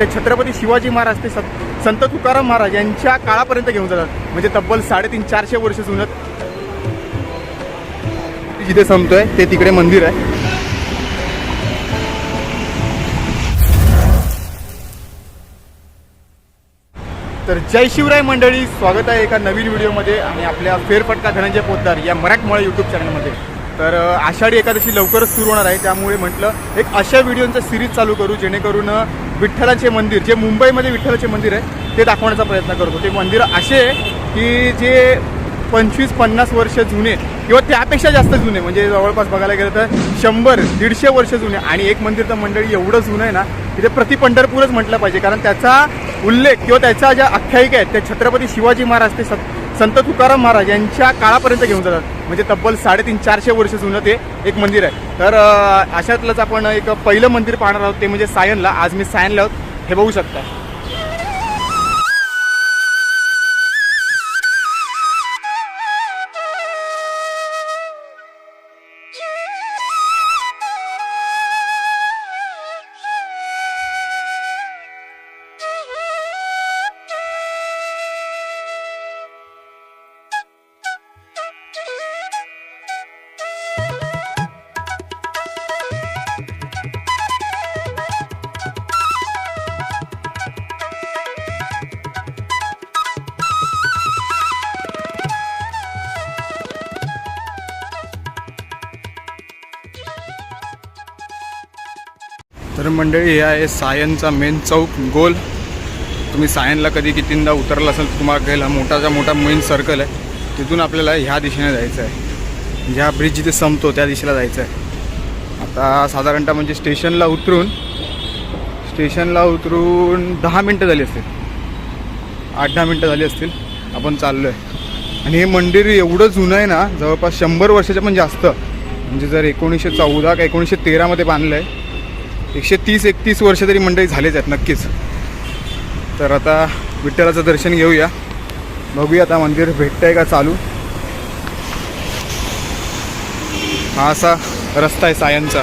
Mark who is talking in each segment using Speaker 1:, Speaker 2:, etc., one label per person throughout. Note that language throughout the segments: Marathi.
Speaker 1: ते छत्रपती शिवाजी महाराज ते संत तुकाराम महाराज यांच्या काळापर्यंत घेऊन जातात. म्हणजे तब्बल साडेतीन चारशे वर्ष जुनत जिथे संपतोय ते तिकडे मंदिर आहे. तर जय शिवराय मंडळी स्वागत आहे एका नवीन व्हिडिओमध्ये आणि आपल्या फेरफटका धनंजय पोतदार या मराठमोळा यूट्यूब चॅनलमध्ये तर आषाढी एकादशी लवकरच सुरू होणार आहे त्यामुळे म्हटलं एक अशा व्हिडिओचं सिरीज चालू करू जेणेकरून विठ्ठलाचे मंदिर जे मुंबईमध्ये विठ्ठलाचे मंदिर आहे ते दाखवण्याचा प्रयत्न करतो ते मंदिर असे आहे की जे पंचवीस पन्नास वर्ष जुने किंवा त्यापेक्षा जास्त जुने म्हणजे जवळपास बघायला गेलं तर शंभर दीडशे वर्ष जुने. आणि एक मंदिर तर मंडळी एवढं जुनं आहे ना की ते प्रति पंढरपूरच म्हटलं पाहिजे. कारण त्याचा उल्लेख किंवा त्याच्या ज्या आख्यायिका आहेत त्या छत्रपती शिवाजी महाराज ते संत तुकाराम महाराज यांच्या काळापर्यंत घेऊन जातात. म्हणजे तब्बल साडेतीन चारशे वर्ष जुनं ते एक मंदिर आहे. तर अशातलंच आपण एक पहिलं मंदिर पाहणार आहोत ते म्हणजे सायनला. आज मी सायनला आहोत. हे बघू शकता. तर मंडळी हे आहे सायनचा मेन चौक गोल. तुम्ही सायनला कधी कितींदा उतरला असेल तर तुम्हाला गेला मोठाचा मोठा मेन सर्कल आहे. तिथून आपल्याला ह्या दिशेने जायचं आहे. ज्या ब्रिज जिथे संपतो त्या दिशेला जायचं आहे. आता साधारणतः म्हणजे स्टेशनला उतरून स्टेशनला उतरून दहा मिनटं झाली असतील. आठ दहा मिनटं झाली असतील आपण चाललो आहे आणि हे मंदिर एवढं जुनं आहे ना जवळपास शंभर वर्षाच्या पण जास्त. म्हणजे जर एकोणीसशे चौदा का एकोणीसशे तेरामध्ये बांधलं आहे एकशे तीस एकतीस वर्ष तरी मंडळी झालेच आहेत नक्कीच. तर आता विठ्ठलाचं दर्शन घेऊया. बघूया आता मंदिर भेटतंय का चालू. हा असा रस्ता आहे सायनचा.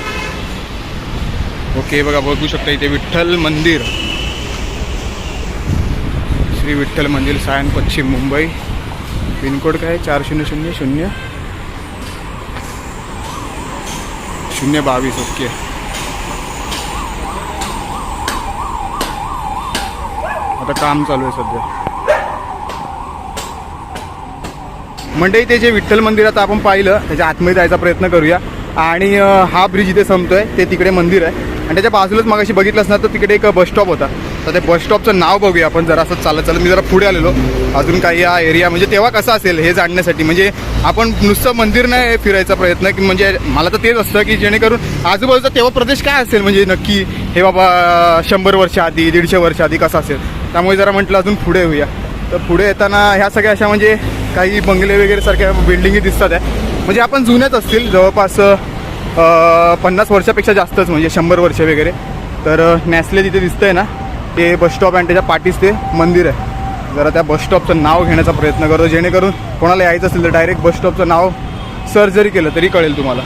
Speaker 1: ओके बघा बघू शकता इथे विठ्ठल मंदिर. श्री विठ्ठल मंदिर सायन पश्चिम मुंबई. पिनकोड काय? चार शून्य शून्य शून्य. शून्य बावीस ओके. आता काम चालू आहे सध्या. मंडई ते जे विठ्ठल मंदिर आता आपण पाहिलं त्याच्या आतमध्ये जायचा प्रयत्न करूया. आणि हा ब्रिज इथे संपतोय ते तिकडे मंदिर आहे. आणि त्याच्या बाजूलाच मगाशी बघितलंच ना तर तिकडे एक बस स्टॉप होता. तर ते बस स्टॉपचं नाव बघूया आपण जरा असं. चालत चालत मी जरा पुढे आलेलो. अजून काही हा एरिया म्हणजे तेव्हा कसं असेल हे जाणण्यासाठी. म्हणजे आपण नुसतं मंदिर नाही फिरायचा प्रयत्न की म्हणजे मला तर तेच असतं की जेणेकरून आजूबाजूचा तेव्हा प्रदेश काय असेल? म्हणजे नक्की हे बाबा शंभर वर्ष आधी दीडशे वर्ष आधी कसा असेल? त्यामुळे जरा म्हटलं अजून पुढे येऊया. तर पुढे येताना ह्या सगळ्या अशा म्हणजे काही बंगले वगैरे सारख्या बिल्डिंगी दिसतात आहे. म्हणजे आपण जुन्याच असतील जवळपास पन्नास वर्षापेक्षा जास्तच म्हणजे शंभर वर्ष वगैरे. तर नॅसले तिथे दिसतंय ना ते बस स्टॉप आणि त्याच्या पाठीच ते मंदिर आहे. जरा त्या बस स्टॉपचं नाव घेण्याचा प्रयत्न करतो जेणेकरून कोणाला यायचं असेल तर डायरेक्ट बस स्टॉपचं नाव सर्च जरी केलं तरी कळेल तुम्हाला.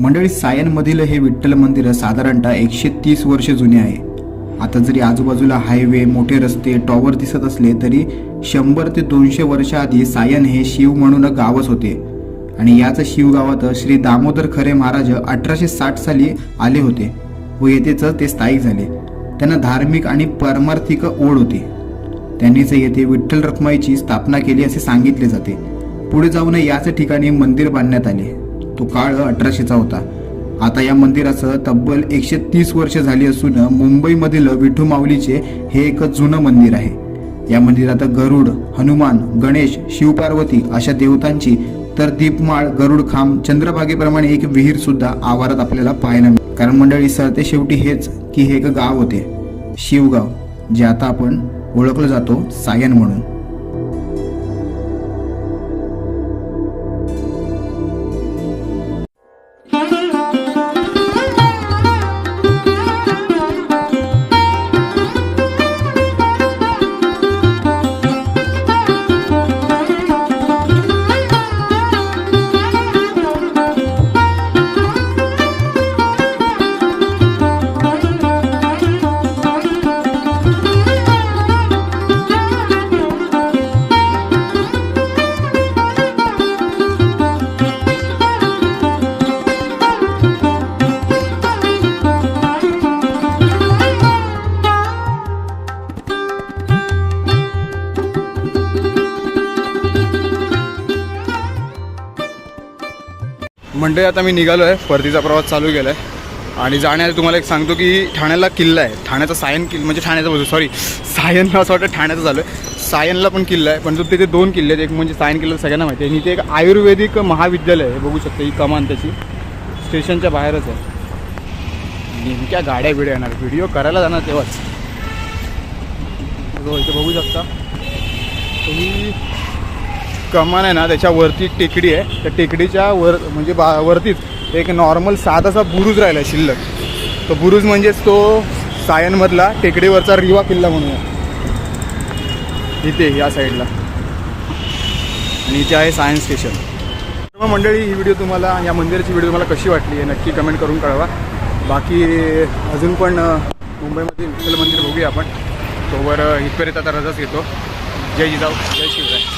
Speaker 2: मंडळी सायनमधील हे विठ्ठल मंदिर साधारणतः एकशे तीस वर्ष जुने आहे. आता जरी आजूबाजूला हायवे मोठे रस्ते टॉवर दिसत असले तरी शंभर ते दोनशे वर्षाआधी सायन हे शिव म्हणून गावच होते. आणि याच शिवगावात श्री दामोदर खरे महाराज अठराशे साठ साली आले होते व येथेच ते स्थायिक झाले. त्यांना धार्मिक आणि परमार्थिक ओढ होती. त्यांनीच येथे विठ्ठल रखमाईची स्थापना केली असे सांगितले जाते. पुढे जाऊन याच ठिकाणी मंदिर बांधण्यात आले. तो काळ अठराशेचा होता. आता या मंदिराचं तब्बल एकशे तीस वर्ष झाली असून मुंबईमधील विठू माऊलीचे हे एक जुनं मंदिर आहे. या मंदिरात गरुड हनुमान गणेश शिवपार्वती अशा देवतांची तर दीपमाळ गरुड खांब चंद्रभागेप्रमाणे एक विहीर सुद्धा आवारात आपल्याला पाहायला मिळते. कारण मंडळी सरते शेवटी हेच की हे एक गाव होते. शिवगाव जे आता आपण ओळखलं जातो सायन म्हणून.
Speaker 1: म्हणजे आता मी निघालो आहे परतीचा प्रवास चालू केला आहे आणि जाण्याआधी तुम्हाला एक सांगतो की ठाण्याला किल्ला आहे. ठाण्याचा सायन किल्ला म्हणजे ठाण्याचा बोलतो सॉरी सायनला असं वाटतं ठाण्याचं झालं. आहे सायनला पण किल्ला आहे पण तो तिथे दोन किल्ले आहेत एक म्हणजे सायन किल्ला सगळ्यांना माहिती आहे. आणि इथे एक आयुर्वेदिक महाविद्यालय आहे बघू शकता ही कमान त्याची. स्टेशनच्या बाहेरच आहे. नेमक्या गाड्या बिड्या येणार. व्हिडिओ करायला जाणार तेव्हाच. हो, इथे बघू शकता. तुम्ही कमान आहे ना त्याच्यावरती एक टेकडी आहे. त्या टेकडीच्या वर म्हणजे बा वरतीच एक नॉर्मल साधासा बुरुज राहिला आहे शिल्लक. तो बुरुज म्हणजेच तो सायनमधला टेकडीवरचा रिवा किल्ला म्हणून इथे या साईडला आणि इथे आहे सायन्स स्टेशन सर्व मंडळी ही व्हिडिओ तुम्हाला या मंदिराची व्हिडिओ तुम्हाला कशी वाटली आहे नक्की कमेंट करून कळवा. बाकी अजून पण मुंबईमध्ये विठ्ठल मंदिर बघूया आपण. तोवर इथपर्यंत आता रजाच घेतो. जय जिजाऊ जय शिवराय.